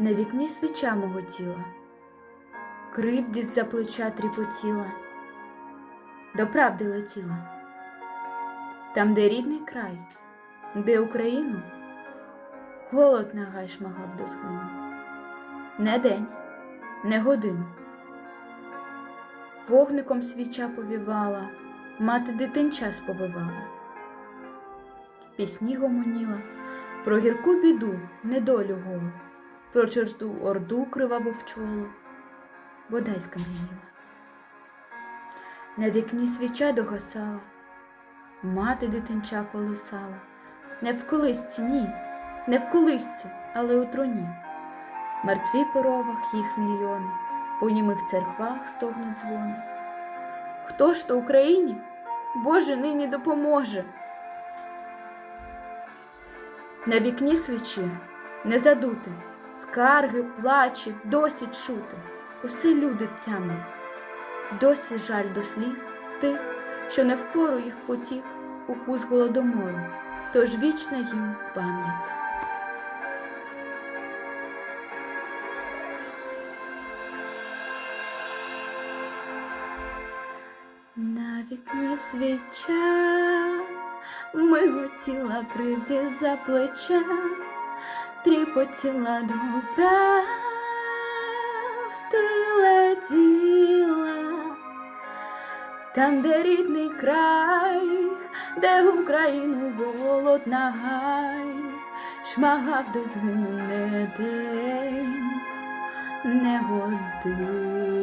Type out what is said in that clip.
На вікні свіча мого тіла, кривдість за плеча тріпотіла, до правди летіла. Там, де рідний край, де Україну, голод на гай шмагав до згину. Не день, не годину. Вогником свіча повівала, мати дитинча сповивала. Пісні гомоніла про гірку біду, недолю голу, про чужду орду криваву вчолу, бодай скам'яніла. На вікні свіча догасала, мати дитинча колисала, не в колисці, ні, не в колисці, але у троні. Мертві по ровах їх мільйони, по німих церквах стогнуть дзвони. Хто ж то Україні? Боже нині допоможе. На вікні свічі не задути, скарги, плачі, досі чути. Усе люди тямлять, досі жаль до сліз тих, що не впору їх потік у кус голодомору, тож вічна їм пам'ять. На вікні свіча миготіла кривді за плече, тріпотіла до правди летіла, там, де рідний край, де в Україну голод нагай, шмагав до не день, не годин.